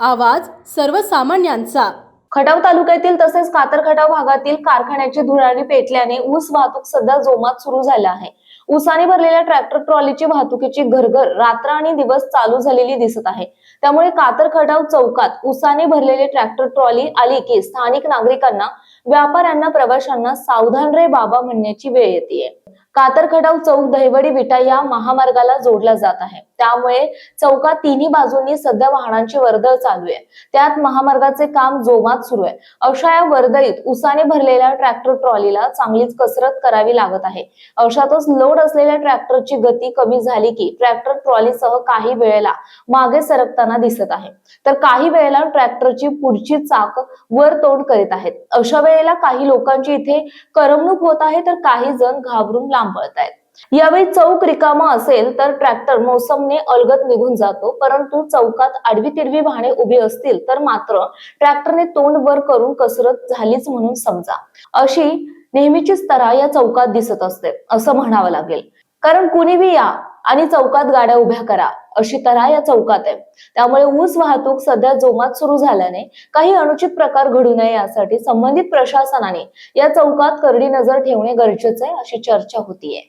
आवाज सर्वसामान्यांचा. खटाव तालुक्यातील तसेच कातर खटाव भागातील कारखान्याची धुराणी पेटल्याने ऊस वाहतूक सध्या जोमात सुरू झाला आहे. उसाने भरलेल्या ट्रॅक्टर ट्रॉलीची वाहतुकीची घरघर रात्र आणि दिवस चालू झालेली दिसत आहे. त्यामुळे कातर खटाव चौकात उसाने भरलेले ट्रॅक्टर ट्रॉली आली की स्थानिक नागरिकांना व्यापाऱ्यांना प्रवाशांना सावधान रे बाबा म्हणण्याची वेळ येते कातर खटाव चौक दहिवडी विटा या महामार्गाला जोडला जात आहे. त्यामुळे चौका तिन्ही बाजूंनी सध्या वाहनांची वर्दळ चालू आहे. त्यात महामार्गाचे काम जोमात सुरू आहे. अशा या वर्दळीत उसाने भरलेल्या ट्रॅक्टर ट्रॉलीला चांगलीच कसरत करावी लागत आहे. अशातच लोड असलेल्या ट्रॅक्टरची गती कमी झाली की ट्रॅक्टर ट्रॉलीसह काही वेळेला मागे सरकताना दिसत आहे. तर काही वेळेला ट्रॅक्टरची पुढची चाक वर तोंड करीत आहेत. अशा वेळेला काही लोकांची इथे करमणूक होत आहे तर काही जण घाबरून लांब पळत आहेत. यावेळी चौक रिकामा असेल तर ट्रॅक्टर मोसमने अलगत निघून जातो. परंतु चौकात आडवी तिडवी वाहने उभी असतील तर मात्र ट्रॅक्टरने तोंड वर करून कसरत झालीच म्हणून समजा. अशी नेहमीचीच तरा या चौकात दिसत असते असं म्हणावं लागेल. कारण कुणीही या आणि चौकात गाड्या उभ्या करा अशी तऱ्हा या चौकात आहे. त्यामुळे ऊस वाहतूक सध्या जोमात सुरू झाल्याने काही अनुचित प्रकार घडू नये यासाठी संबंधित प्रशासनाने या चौकात करडी नजर ठेवणे गरजेचे आहे अशी चर्चा होतीये.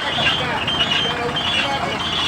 じゃあおいしそうです。